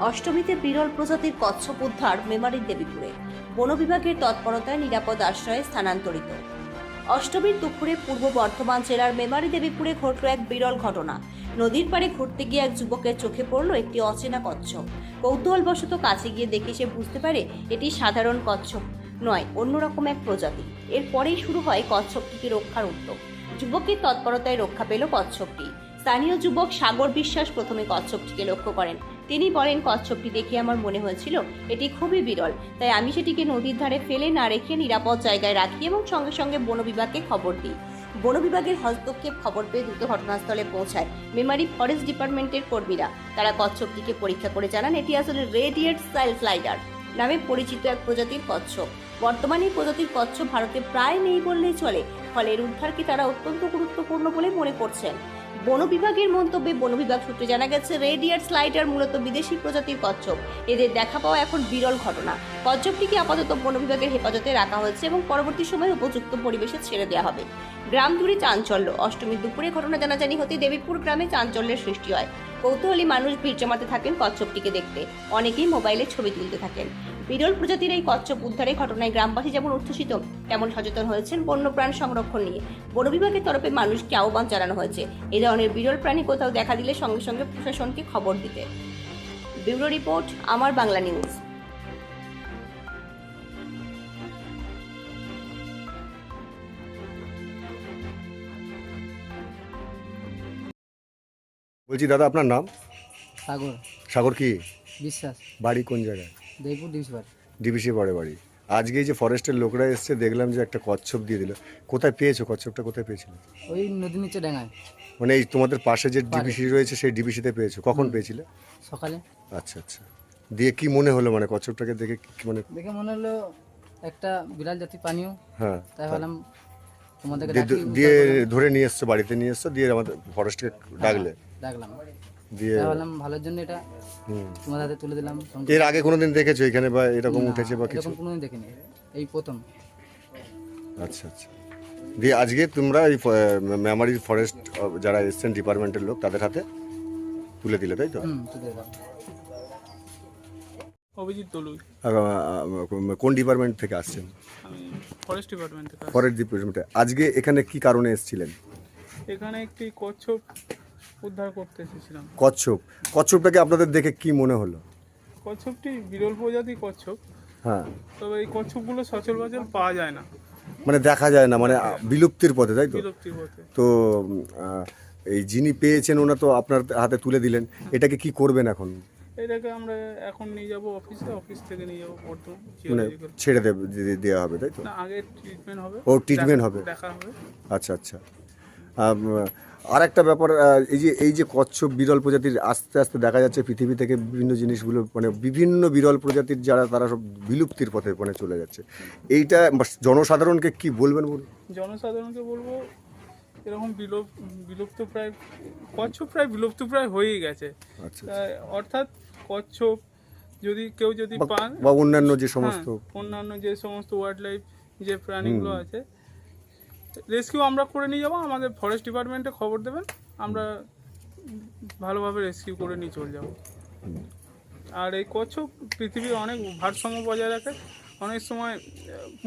অষ্টমীতে বিরল প্রজাতির কচ্ছপ উদ্ধার মেমারির দেবীপুরে। বন বিভাগের তৎপরতায় নিরাপদ আশ্রয়ে স্থানান্তরিত। অষ্টমীর দুপুরে পূর্ব বর্ধমান জেলার মেমারি দেবীপুরে ঘটল এক বিরল ঘটনা। নদীর পাড়ে ঘুরতে গিয়ে এক যুবকের চোখে পড়ল একটি অচেনা কচ্ছপ। কৌতূহলবশত কাছে গিয়ে দেখে সে বুঝতে পারে এটি সাধারণ কচ্ছপ নয়, অন্যরকম এক প্রজাতি। এরপরেই শুরু হয় কচ্ছপটিকে রক্ষার উদ্যোগ। যুবকের তৎপরতায় রক্ষা পেল কচ্ছপটি। স্থানীয় যুবক সাগর বিশ্বাস প্রথমে কচ্ছপটিকে লক্ষ্য করেন। তিনি বলেন, কচ্ছপটি দেখে আমার মনে হয়েছিল এটি খুবই বিরল। তাই আমি সেটিকে নদীর ধারে ফেলে না রেখে নিরাপদ জায়গায় রাখি এবং সঙ্গে সঙ্গে বন বিভাগকে খবর দিই। বন বিভাগের হস্তক্ষেপ খবর পেয়ে দ্রুত ঘটনাস্থলে পৌঁছায় মেমারি ফরেস্ট ডিপার্টমেন্টের কর্মীরা। তারা কচ্ছপটিকে পরীক্ষা করে জানান, এটি আসলে রেডিয়েট স্টাইল ফ্লাইডার নামে পরিচিত এক প্রজাতির কচ্ছপ। বর্তমানে এই প্রজাতির কচ্ছপ ভারতে প্রায় নেই বললেই চলে। ফলে এর উদ্ধারকে তারা অত্যন্ত গুরুত্বপূর্ণ বলে মনে করছেন। বন বিভাগের মন্তব্যে বন বিভাগ সূত্রে জানা গেছে, রেডিয়ার স্লাইডার মূলত বিদেশি প্রজাতির কচ্ছপ। এদের দেখা পাওয়া এখন বিরল ঘটনা। কচ্ছপটিকে আপাতত বন বিভাগের হেফাজতে রাখা হয়েছে এবং পরবর্তী সময়ে উপযুক্ত পরিবেশে ছেড়ে দেওয়া হবে। গ্রাম জুড়ে চাঞ্চল্য। অষ্টমীর দুপুরে ঘটনা জানাজানি হতে দেবীপুর গ্রামে চাঞ্চল্যের সৃষ্টি হয়। কৌতূহলী মানুষ ভিড় জমাতে থাকেন কচ্ছপটিকে দেখতে। অনেকেই মোবাইলে ছবি তুলতে থাকেন। বিরল প্রজাতির এই কচ্ছপ উদ্ধারের ঘটনায় গ্রামবাসী যেমন উচ্ছ্বসিত, তেমন সচেতন হয়েছেন বন্যপ্রাণ সংরক্ষণ নিয়ে। বন বিভাগের তরফে মানুষকে আহ্বান জানানো হয়েছে। এ ধরনের বিরল প্রাণী কোথাও দেখা দিলে সঙ্গে সঙ্গে প্রশাসনকে খবর দিতে। ব্যুরো রিপোর্ট, আমার বাংলা নিউজ। বলছি দাদা আপনার নাম? সাগর। সাগর কি? বিশ্বাস। বাড়ি কোন জায়গায়? দেবপুর ডিভিসবার ডিবিসি বাড়ি। আজকে যে ফরেস্টের লোকরা এসছে দেখলাম যে একটা কচ্ছপ দিয়ে দিল। কোথায় পেয়েছ? কচ্ছপটা কোথায় পেয়েছিলে? ওই নদীর নিচে ডাঙায়। মানে এই তোমাদের পাশে যে ডিবিসি রয়েছে সেই ডিবিসিতে পেয়েছ। কখন পেয়েছিলে? সকালে। আচ্ছা আচ্ছা। দিয়ে কি মনে হলো মানে কচ্ছপটাকে দেখে কি মানে দেখে মনে হলো একটা বিড়াল জাতি পানীয়। হ্যাঁ তাই ভাবলাম তোমাদেরকে দিয়ে-। ধরে নিয়ে এসছো বাড়িতে নিয়ে এসছো দিয়ে আমাদের ফরেস্টকে ডাকলে। ডাকলাম দিয়ে তাই ভালোর জন্য এটা হুম। হাতে তুলে দিলাম এর আগে কোনোদিন দেখেছ এখানে বা এরকম উঠেছে বা কিছু? কোনোদিন দেখিনি এই প্রথম। আচ্ছা আচ্ছা। দিয়ে আজকে তোমরা এই মেমারি ফরেস্ট যারা এসছেন ডিপার্টমেন্টের লোক তাদের হাতে তুলে দিলে তাই তো? হুম তুলে দিলাম। অভিজিৎ দলুই। কোন ডিপার্টমেন্ট থেকে আসছেন? ফরেস্ট ডিপার্টমেন্ট থেকে ফরেস্ট ডিপার্টমেন্টে আজকে এখানে কি কারণে এসেছিলেন? এখানে একটি কচ্ছপ উদ্ধার করতে এসেছিলাম। কচ্ছপ। কচ্ছপটাকে আপনাদের দেখে কি মনে হলো? কচ্ছপটি বিরল প্রজাতি কচ্ছপ। হ্যাঁ। তবে এই কচ্ছপগুলো সচরাচর পাওয়া যায় না। মানে দেখা যায় না মানে বিলুপ্তির পথে তাই তো? বিলুপ্তির পথে। তো আহ, এই যিনি পেয়েছেন ওনা তো আপনার হাতে তুলে দিলেন। এটাকে কি করবেন এখন? এটাকে আমরা এখন নিয়ে যাব অফিসে। অফিস থেকে নিয়ে যাব বর্তমান। মানে ছেড়ে দেবে দেওয়া হবে তাই তো? না আগে ট্রিটমেন্ট হবে। ও, treatment দেখা- হবে। দেখা হবে। আচ্ছা আচ্ছা। আর একটা ব্যাপার এই যে এই যে কচ্ছপ বিরল প্রজাতির আস্তে আস্তে দেখা যাচ্ছে পৃথিবী থেকে বিভিন্ন জিনিসগুলো মানে বিভিন্ন বিরল প্রজাতির যারা তারা সব বিলুপ্তির পথে মানে চলে যাচ্ছে। এইটা জনসাধারণকে কি বলবেন বলুন? জনসাধারণকে বলব এরকম বিলুপ বিলুপ্ত প্রায় কচ্ছপ প্রায় বিলুপ্ত প্রায় হয়েই গেছে। আচ্ছা অর্থাৎ কচ্ছপ যদি কেউ যদি পান বা অন্যান্য যে সমস্ত হ্যাঁ, অন্যান্য যে সমস্ত ওয়াইল্ড লাইফ যে প্রাণীগুলো আছে রেস্কিউ আমরা করে নিয়ে যাব আমাদের ফরেস্ট ডিপার্টমেন্টে খবর দেবেন আমরা ভালোভাবে রেস্কিউ করে নিয়ে চলে যাব। আর এই কচ্ছপ পৃথিবীর অনেক ভারসাম্য বজায় রাখে অনেক সময়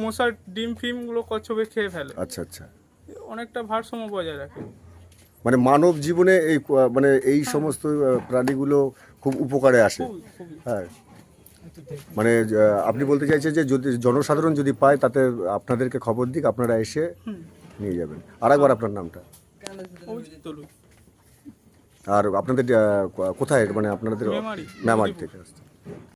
মশার ডিম ফিমগুলো কচ্ছপে খেয়ে ফেলে। আচ্ছা আচ্ছা। অনেকটা ভারসাম্য বজায় রাখে। মানে মানব জীবনে এই মানে এই সমস্ত প্রাণীগুলো খুব উপকারে আসে। হ্যাঁ। মানে আপনি বলতে চাইছেন যে যদি জনসাধারণ যদি পায় তাতে আপনাদেরকে খবর দিক আপনারা এসে নিয়ে যাবেন। আর একবার আপনার নামটা। আর আপনাদের কোথায়? মানে আপনাদের মেমারি। থেকে